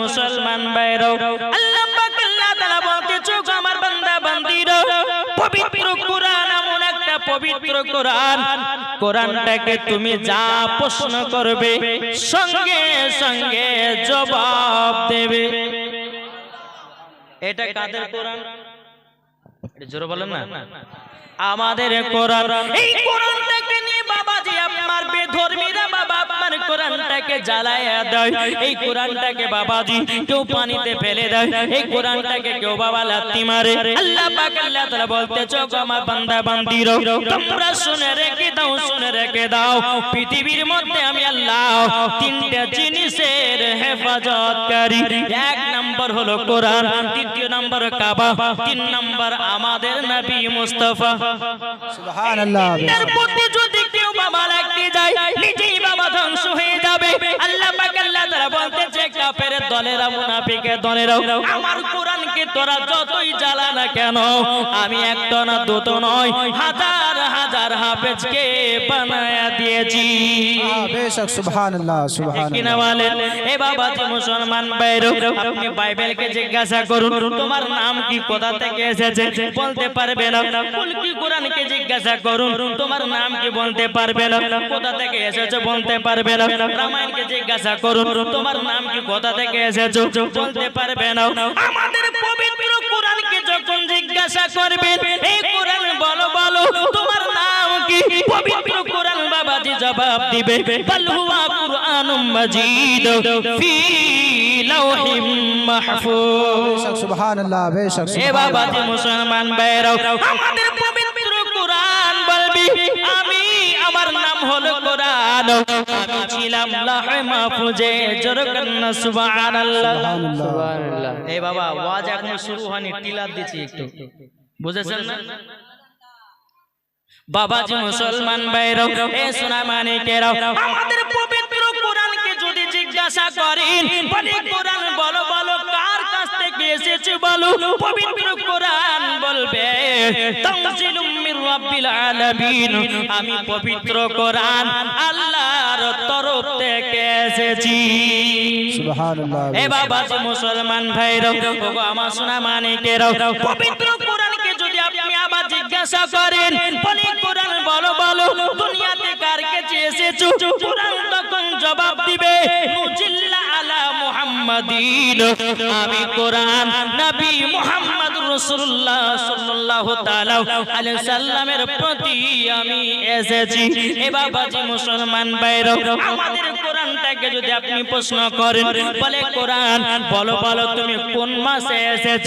মুসলমান তুমি যা প্রশ্ন করবে সঙ্গে সঙ্গে জবাব দেবে। আমাদের কোরআন। এই কোরআনটাকে নিয়ে বাবাজি আপনার বেধর্মীরা বাবা আপনার কোরআনটাকে জ্বালায়া দেয়। এই কোরআনটাকে বাবাজি কেউ পানিতে ফেলে দেয়। এই কোরআনটাকে কেউ বাবা লাত্তি মারে। আল্লাহ পাক আল্লাহ তাআলা বলতে চোখ আমার বান্দা বান্দিরো তোমরা শুনে রেখে দাও শুনে রেখে দাও। পৃথিবীর মধ্যে আমি আল্লাহ তিনটা জিনিসের হেফাজতকারী। এক নম্বর হলো কোরআন দ্বিতীয় নম্বর কাবা তিন নম্বর আমাদের নবী মুস্তাফা। সুবহানাল্লাহ। এর প্রতি যদি কেউ বাবা লাগতে যায়? নিজেই বাবা ধ্বংস হয়ে যাবে। আল্লাহ পাক আল্লাহ তারা বলতেছে, কাফের দলেরা মুনাফিকের দলেরা আমার কোরআনকে তোরা যতই জ্বালা না কেন আমি একটা না দুটো নয় হাজার হাজার হাফেজকে বানায়া দিয়েছি। বেশক সুবহানাল্লাহ কিনা সুবহানাল্লাহ বলেন? এ বাবা যে মুসলমান বাইরে আপনি বাইবেলকে জিজ্ঞাসা করুন তোমার নাম কি কোথা থেকে এসেছে? বলতে পারবে না। কুল কি কোরআনকে জিজ্ঞাসা করুন তোমার নাম কি বলতে পারবে না? কোথা থেকে এসেছে বলতে পারবে না। রামায়ণকে জিজ্ঞাসা করুন তোমার নাম কি কোথা থেকে এসেছ? বলতে পারবে না। আমাদের পবিত্র কোরআনকে যখন জিজ্ঞাসা করবেন এই কোরআন বলো বলো তোমার নাম কি? পবিত্র কোরআন বাবাজি জবাব দিবে বল হুয়া কুরআনুম মাজিদ ফি লাওহিম মাহফুজ। সুবহানাল্লাহ বেশক এ বাবাজি মুসলমান বাইরাও আমাদের হলো কোরআন। আমি ছিলাম লাহে মাহফুজে জোর কন্না সুবহানাল্লাহ। সুবহানাল্লাহ। এই বাবা ওয়াজ এখনও শুরু হয়নি টিলার দিচ্ছি একটু। বুঝেছেন না? বাবাজি মুসলমান বাইরাও এ সোনা মানিকেরাও আমাদের পবিত্র কোরআনকে যদি জিজ্ঞাসা করেন বলে কোরআন বলো বলো এসেছে বলো পবিত্র কোরআন বলবে তানজিলুম মির রাব্বিল আলামিন। আমি পবিত্র কোরআন আল্লাহর তরফ থেকে এসেছি। সুবহানাল্লাহ। এ বাবা মুসলমান ভাইরাও ওগো আমার সোনা মানিকেরাও পবিত্র কোরআনকে যদি আপনি আবার জিজ্ঞাসা করেন বলে কোরআন বলো বলো দুনিয়াতে কার কাছে এসেছ? কোরআন তখন জবাব দিবে মুহাম্মাদিন আমি কোরআন নবী মুহাম্মদ রাসূলুল্লাহ সাল্লাল্লাহু তাআলা আলাইহি সাল্লামের প্রতি আমি এসেছি। এ বাবা যে মুসলমান ভাইরাও আমাদের কোরআনটাকে যদি আপনি প্রশ্ন করেন, বলে কোরআন, বলো বলো, তুমি কোন মাসে এসেছ?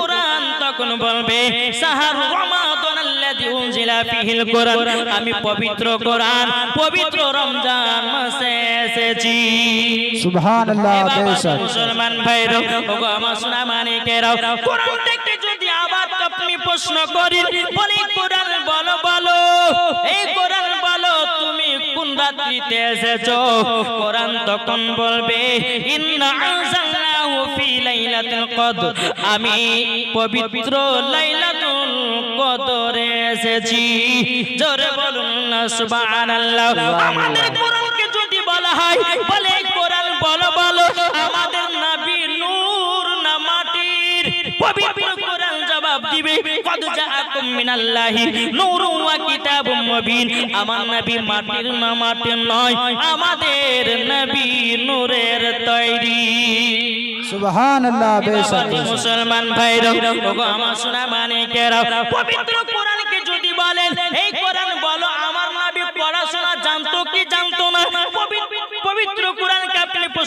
কোরআন তখন বলবে সাহার আমি পবিত্র কোরআন পবিত্র রমজান মাসে এসেছি। সুবহানাল্লাহ মুসলমান ভাইরা ওগো আমার সোনা কোরআন থেকে যদি আবার আপনি প্রশ্ন করেন বলি কোরআন বলো বলো এই কোরআন বলো তুমি কোন রাত্রিতে এসেছ? কোরআন তখন বলবে ইন্না আনজালনাহু ফি লাইলাতুল কদর। আমি পবিত্র লাইলাতুল কদরে এসেছি জোরে বলুন না সুবহানাল্লাহ। আমাদের কোরআনকে যদি বলা হয় বলে এই কোরআন বলো বলো। আমাদের নবী নূর না মাটির পবিত্র কোরআন জবাব দিবে। কদ জাআকুম মিনাল্লাহি নূরুন ওয়া কিতাবুম মুবিন। আমার নবী মাটির না মাটির নয় আমাদের নবী নূরের তৈরি। সুবহানাল্লাহ বেশক মুসলমান ভাইরা ওগো আমার সোনা মানিকেরাও পবিত্র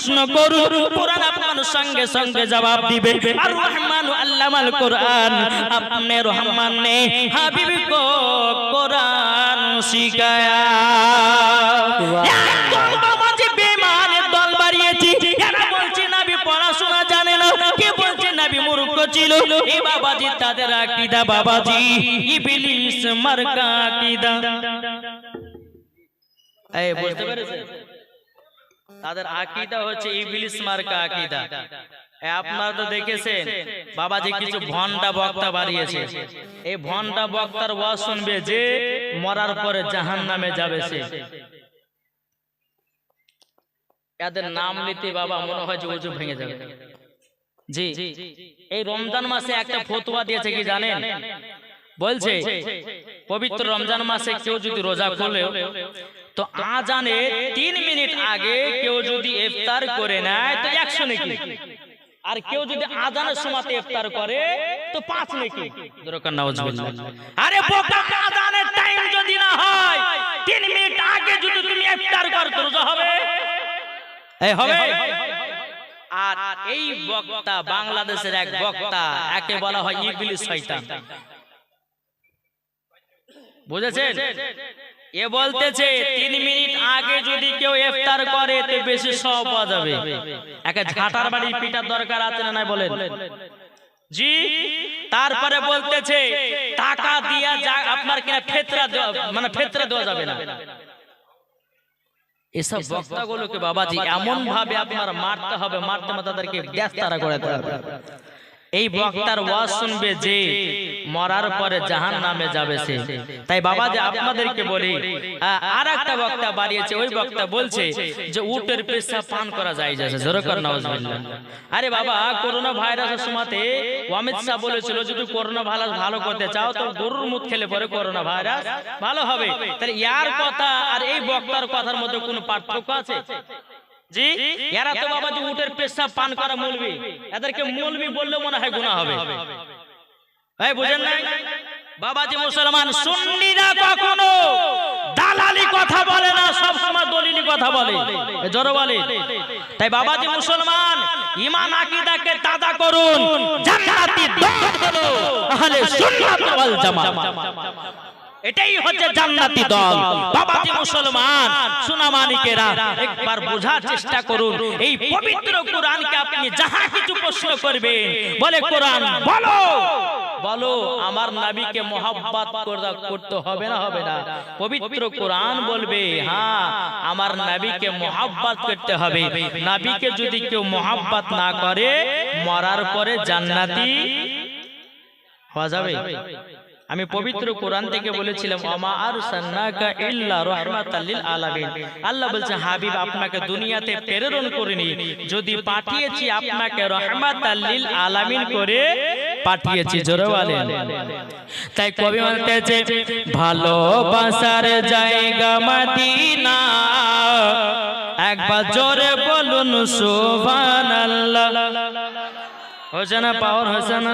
প্রশ্ন করুন, কোরআন আপনার সঙ্গে সঙ্গে জবাব দিবে। আর রহমান আল্লামাল কোরআন, আপনি রহমান ने হাবিব কো কোরআন শিখায়া। ছিল। এ বাবাজি তাদের আকীদা, বাবাজি ইবলিস মার্কা আকীদা। এই, বুঝতে পেরেছেন? তাদের আকীদা হচ্ছে ইবলিস মার্কা আকীদা। আপনারা তো দেখেছেন বাবাজি কিছু ভন্ডা বক্তা বাড়িয়েছে এই ভন্ডা বক্তার ওয়াজ শুনবে যে মরার পরে জাহান্নামে যাবে সে। এদের নাম নিতে বাবা মনে হয় যে উজু ভেঙে যাবে। জি। এই রমজান মাসে একটা ফতোয়া দিয়েছে কি জানেন? বলছে পবিত্র রমজান মাসে কেউ যদি রোজা খোলে তো আজানে তিন মিনিট আগে কেউ যদি ইফতার করে নেয় তো একশো নাকি। আর কেউ যদি আজানের সময় ইফতার করে তো পাঁচ নাকি। দরকার নাউজুবিল্লাহ আরে বোকা আজানের টাইম যদি না হয় তিন মিনিট আগে যদি তুমি ইফতার কর তো রোজা হবে? এই হবে। আর এই বক্তা বাংলাদেশের এক বক্তা একে বলা হয় ইবলিস শয়তান। বুঝেছেন? এ বলতেছে তিন মিনিট আগে যদি কেউ ইফতার করে তো বেশি সব পাওয়া যাবে। একে ঝাঁটার বাড়ি পিটার দরকার আছে না নাই বলেন? জি তারপরে বলতেছে টাকা দিয়া যা আপনার কিনা ফেতরা দেওয়া মানে ফেতরা দেওয়া যাবে না। এসব বক্তাগুলোকে বাবাজি এমন ভাবে আপনার মারতে হবে মারতে তাদেরকে গ্যাস্তারা করে দিতে হবে এই বক্তার ওয়াজ শুনবে যে মরার পরে জাহান নামে যাবে সে। তাই বাবা যে আপনাদেরকে বলি আর একটা বক্তা বাড়িয়েছে, ওই বক্তা বলছে যে উটের পেশা পান করা যায় যাচ্ছে জোরকর নওয়াজবিল্লাহ আরে বাবা, করোনা ভাইরাসের সময়তে অমিত শাহ বলেছিল, যদি করোনা ভাইরাস ভালো করতে চাও, তো গরুর মুখ খেলে পরে করোনা ভাইরাস ভালো হবে। তাহলে ইয়ার কথা আর এই বক্তার কথার মধ্যে কোনো পার্থক্য আছে? জি? এরা তো বাবা যে উটের পেশাব পান করা মৌলবি। এদেরকে মৌলবি বললে মনে হয় গুনাহ হবে। এই বুঝেন না বাবাজি মুসলমান সুন্নিরা কখনো দালালি কথা বলে না সব সময় দলিলি কথা বলে। জোরে বলে। তাই বাবাজি মুসলমান, ঈমান, আকীদাকে তাজা করুন, জান্নাতি দল হলো আহলে সুন্নাত ওয়াল জামাত। এটাই হচ্ছে জান্নাতি দল। বাবাজি মুসলমান সুনামানিকেরা একবার বোঝার চেষ্টা করুন। এই পবিত্র কোরআনকে আপনি যাহা কিছু প্রশ্ন করবেন বলে কোরআন বলো! বলো আমার নবীকে মোহাব্বত করতে হবে না হবে না পবিত্র কোরআন বলবে হ্যাঁ আমার নাবিকে মোহাব্বত করতে হবে। নাবিকে যদি কেউ মোহাব্বত না করে মরার পরে জান্নাতি হওয়া যাবে। আমি পবিত্র কোরআন থেকে বলেছিলাম আর সান্নাকা ইল্লা আলামিন। আল্লাহ বলছে হাবিব আপনাকে দুনিয়াতে প্রেরণ করিনি। যদি পাঠিয়েছি আপনাকে রাহমাতাল লিল আলামিন করে পাঠিয়েছি জোরে বলেন। তাই কবি বলতেছে ভালোবাসার জায়গা মদিনা। একবার জোরে বলুন সুবহানাল্লাহ। হোসেনা পাওয়ার হোসেনা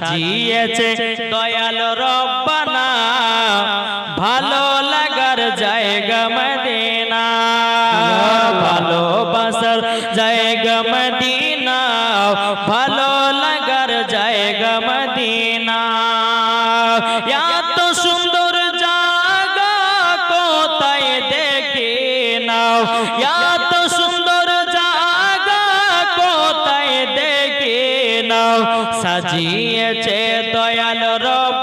সাজিয়েছে দয়াল রব্বানা। ভালো লাগার জায়গা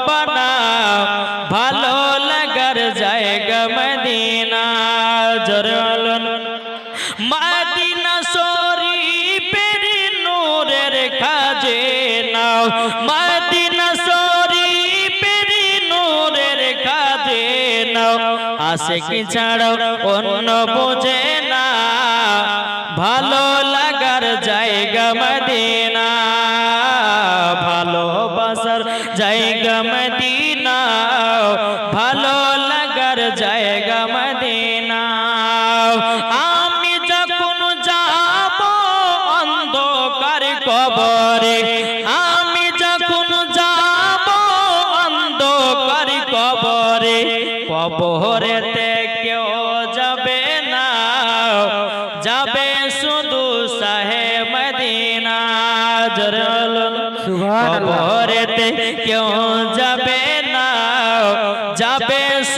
রব্বানা ভালো লাগার জায়গা মদিনা জরলন মাদিনা শরীফের নূরের কাজে নাও মাদিনা শরীফের নূরের কাজে নাও আসে কি ছাড়ো অন্য বোঝে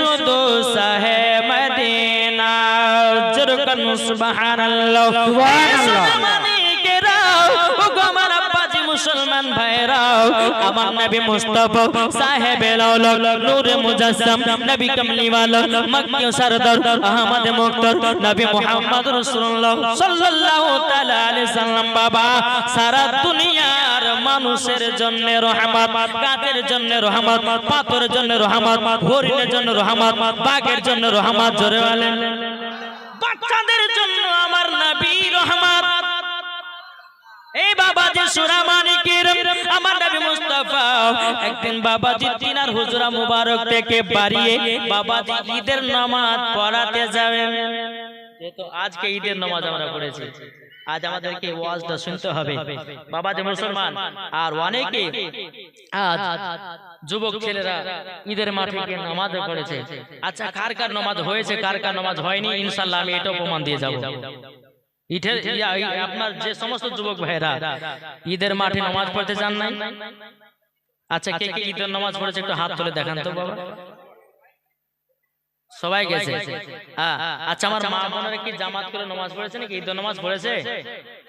শুধু সাহে মদিনা জোর কন সুবহানাল্লাহ। সুবহানাল্লাহ মুসলমান ভাইরাও, আমার নবী মুস্তাফা সাহেব নূরে মুজাসসাম নবী কামলিওয়ালা মক্কি সরদার আহমদ মুক্তার, নবী মুহাম্মদ রাসূলুল্লাহ সাল্লাল্লাহু তাআলা আলাইহি সাল্লাম বাবা, সারা দুনিয়ার মানুষের জন্য রহমত গাছের জন্য রহমত, পাথরের জন্য রহমত, হরিণের জন্য রহমত, বাঘের জন্য রহমত, জোরে বলেন। বাচ্চাদের জন্য আমার নবী রহমত। এই বাবাজি সুরা মানিকের আমার নবী মুস্তাফা, একদিন বাবাজি তিনার হুজরা মুবারক থেকে বাড়িয়ে বাবাজি ঈদের নামাজ পড়াতে যাবেন। যেহেতু আজকে ঈদের নামাজ আমরা পড়েছি, আজ আমাদেরকে ওয়াজটা শুনতে হবে। বাবা যে মুসলমান, আর অনেকে আজ যুবক ছেলেরা ঈদের মাঠে গিয়ে নামাজ পড়েছে। আচ্ছা কার কার নামাজ হয়েছে, কার কার নামাজ হয়নি ইনশাল্লাহ আমি এটা প্রমাণ দিয়ে যাব। ইটের আপনার যে সমস্ত যুবক ভাইরা ঈদের মাঠে নামাজ পড়তে চান নাই? আচ্ছা কে কে ঈদের নামাজ পড়েছে একটু হাত তুলে দেখান তো বাবা। সবাই গেছে? হ্যাঁ, আচ্ছা আমার মা বোনেরা কি জামাত করে নামাজ পড়েছে নাকি ঈদের নামাজ পড়েছে?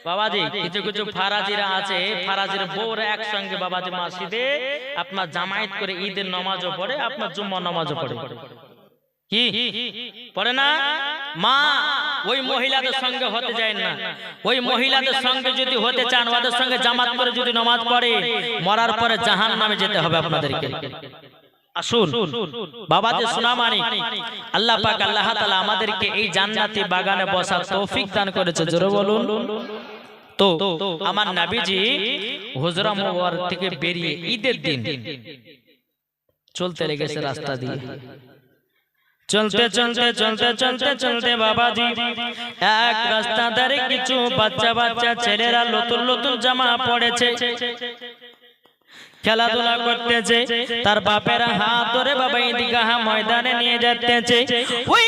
বাবাজি কিছু কিছু ফারাজিরা আছে ফারাজির বউরা একসঙ্গে বাবাজি মসজিদে আপনার জামায়াত করে ঈদের নামাজও পড়ে আপনার জুম্মা নামাজও পড়ে। কি? পড়ে না? মা, ওই মহিলাদের সঙ্গে হতে যায় না। ওই মহিলাদের সঙ্গে যদি হতে চান, ওদের সঙ্গে জামাত করে যদি নামাজ পড়ে, মরার পরে জাহান নামে যেতে হবে আপনাদেরকে। আল্লাহ আল্লাহ আমাদেরকে এই বাগানে বসার দান করেছে। তো, আমার নাবিজি থেকে বেরিয়ে ঈদের দিন চলতে লেগেছে রাস্তা দিয়ে। চলতে চলতে চলতে চলতে চলতে বাবাজি। এক রাস্তা ধারে কিছু বাচ্চা বাচ্চা ছেলেরা নতুন নতুন জামা পড়েছে। খেলাধুলা করতেছে তার বাপেরা হাত ধরে বাবা ইদিকা ময়দানে নিয়ে যাচ্ছে ওই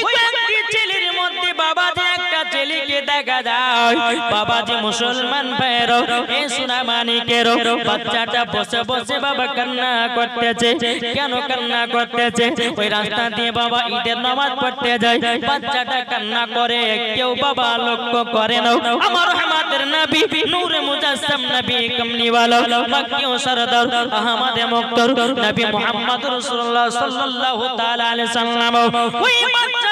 বাবাজি একটা ছেলেকে দেখা যায় বাবাজি মুসলমান ভাইয়েরও এই সোনা মানিকেরও বাচ্চাটা বসে বসে বাবা কান্না করতেছে। কেন কান্না করতেছে? ওই রাস্তা দিয়ে বাবা ঈদের নামাজ পড়তে যায়, বাচ্চাটা কান্না করে, কেউ বাবা লক্ষ্য করে না। আমার আমাদের নবী, নূরে মুজাসসাম নবী আহমদ মুক্তর, নবী মুহাম্মদ রাসূলুল্লাহ সাল্লাল্লাহু তাআলা সাল্লাম। ওই ছেলের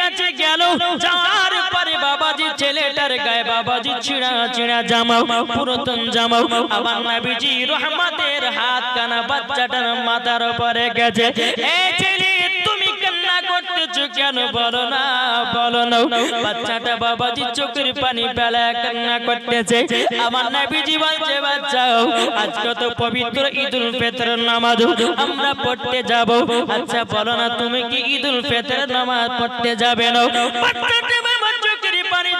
কাছে গেল। যাওয়ার পরে বাবাজি ছেলেটার গায়ে বাবাজি ছিড়া ছিড়া জামাও, পুরাতন জামাও। আমার নবীজি রহমতের হাত কানা বাচ্চাটার মাথার উপরে গেছে। এই ছেলে আজকে তো পবিত্র ঈদুল ফিতরের নামাজ। আমরা পড়তে যাব। আচ্ছা বলো না, তুমি কি ঈদুল ফিতরের নামাজ পড়তে যাবে না বাচ্চাটা বাবার চোখের পানি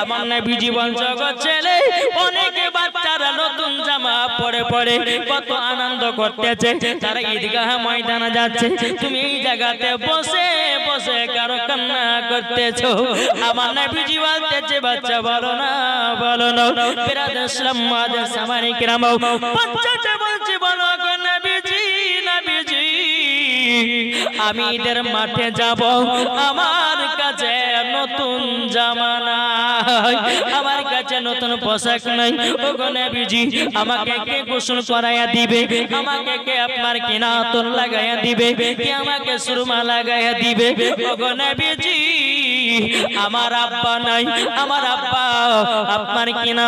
আমার নবীজি বলছে ছেলে, অনেকে নতুন জামা পরে পরে কত আনন্দ করতেছে, তারা ঈদগাহ ময়দানে যাচ্ছে। তুমি এই জায়গাতে বসে বসে কারও কান্না করতেছ। আমার নবীজি বলতেছে, বাচ্চা, বলো না বলো না। বিরাদ ইসলাম মাদ সামানি কিরাম বাচ্চাটা বলছে বলো গো নবী আমি ঈদের মাঠে যাব। আমার কাছে নতুন জামানা আমার কাছে নতুন পোশাক নাই। ওগো নবীজি, আমাকে কে গোসল করাইয়া দিবে? আমাকে কে আপনার কিনা তোর লাগাইয়া দিবে? কে আমাকে সুরমা লাগাইয়া দিবে? ওগো নবীজি, আমার আব্বা নাই। আমার আব্বা আপনার কিনা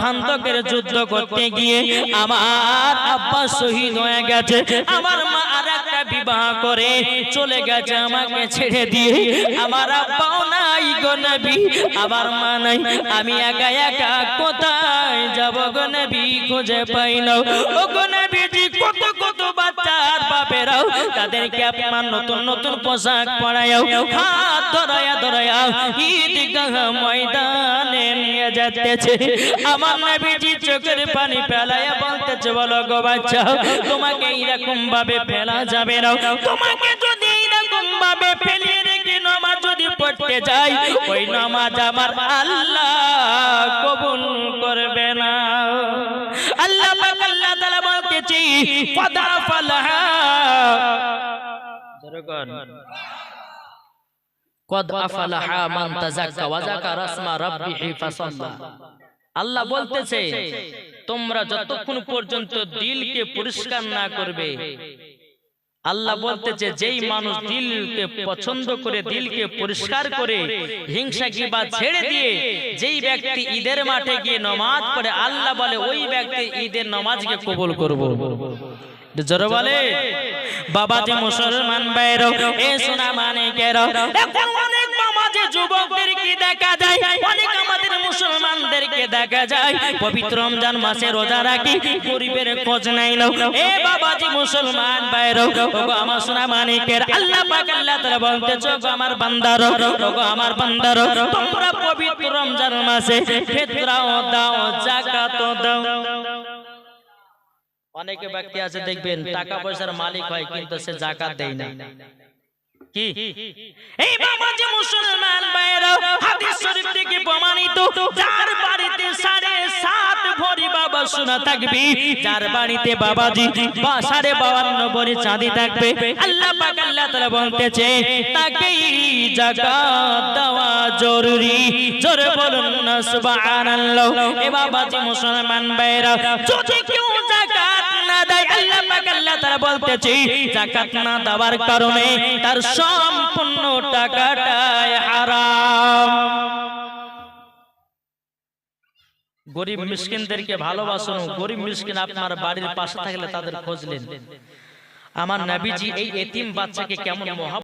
খান্তকের যুদ্ধ করতে গিয়ে আমার আব্বা শহীদ হয়ে গেছে। আমার মা বিবাহ করে চলে গেছে আমাকে ছেড়ে দিয়ে। আমার আব্বাও নাই গো নবী, আমার মা নাই। আমি একা একা কোথায় যাব গো নবী, খুঁজে পাই না। ও গো নবীজি কত কত বাচ্চার বাপেরাও তাদেরকে নতুন নতুন পোশাক হাত ধরায়া ময়দানে নিয়ে আমার নবীজি চোখের পানি ফেলায়া বলতেছে, বলো গো বাচ্চা, তোমাকে এরকম ভাবে ফেলা যাবে না। তোমাকে যদি এরকম ভাবে ফেলিয়ে রেখে নামাজ যদি পড়তে যাই, ওই নামাজ আমার আল্লাহ কবুল করবে কদ আফলাহা মান তাযাক্কা ওয়া যাকারা রাসমা রাব্বিহি ফাসাল্লা। আল্লাহ বলতেছে তোমরা যতক্ষণ পর্যন্ত দিলকে পরিষ্কার না করবে আল্লাহ বলতেছে যেই মানুষ দিলকে পছন্দ করে দিলকে পরিষ্কার করে হিংসা কি বা ছেড়ে দিয়ে যেই ব্যক্তি ঈদের মাঠে গিয়ে নমাজ পড়ে আল্লাহ বলে ওই ব্যক্তি ঈদের নমাজকে কবুল করব। জোরে বলে বাবা যে মুসলমান বাইরো এ সোনা মানে কেরো যুবকদেরকে দেখা যায়, অনেক আমাদের মুসলমানদেরকে দেখা যায়। পবিত্র রমজান মাসে রোজা রাখি, গরিবের খোঁজ নাই নাও এ বাবাজি মুসলমান আমার সোনা মানিকের আল্লাহ পাক আল্লাহ আমার বান্দার আমার বান্দার, তোমরা পবিত্র রমজান মাসে দাও অনেকে ব্যক্তি আছে, দেখবেন টাকা পয়সার মালিক হয়, কিন্তু সে জাকাত দেয় না। এই বাবা যে মুসলমান হাদিস শরীফ থেকে প্রমাণিত, যার বাড়িতে সাড়ে সাত ভরি বাবা থাকবে, যার বাড়িতে বাবাজি বা সাড়ে বাউান্ন ভরি চাঁদি থাকবে, আল্লাহ পাক আল্লাহ বলতেছে, তাকেই দেওয়া জরুরি। জোরে বলুন না এ মুসলমান ভাইরা যদি কেউ গরিব মিসকিনদেরকে ভালোবাসুন, গরিব মিসকিন আপনার বাড়ির পাশে থাকলে তাদের খোঁজলেন আমার নাবিজি এই এতিম বাচ্চাকে কেমন মহা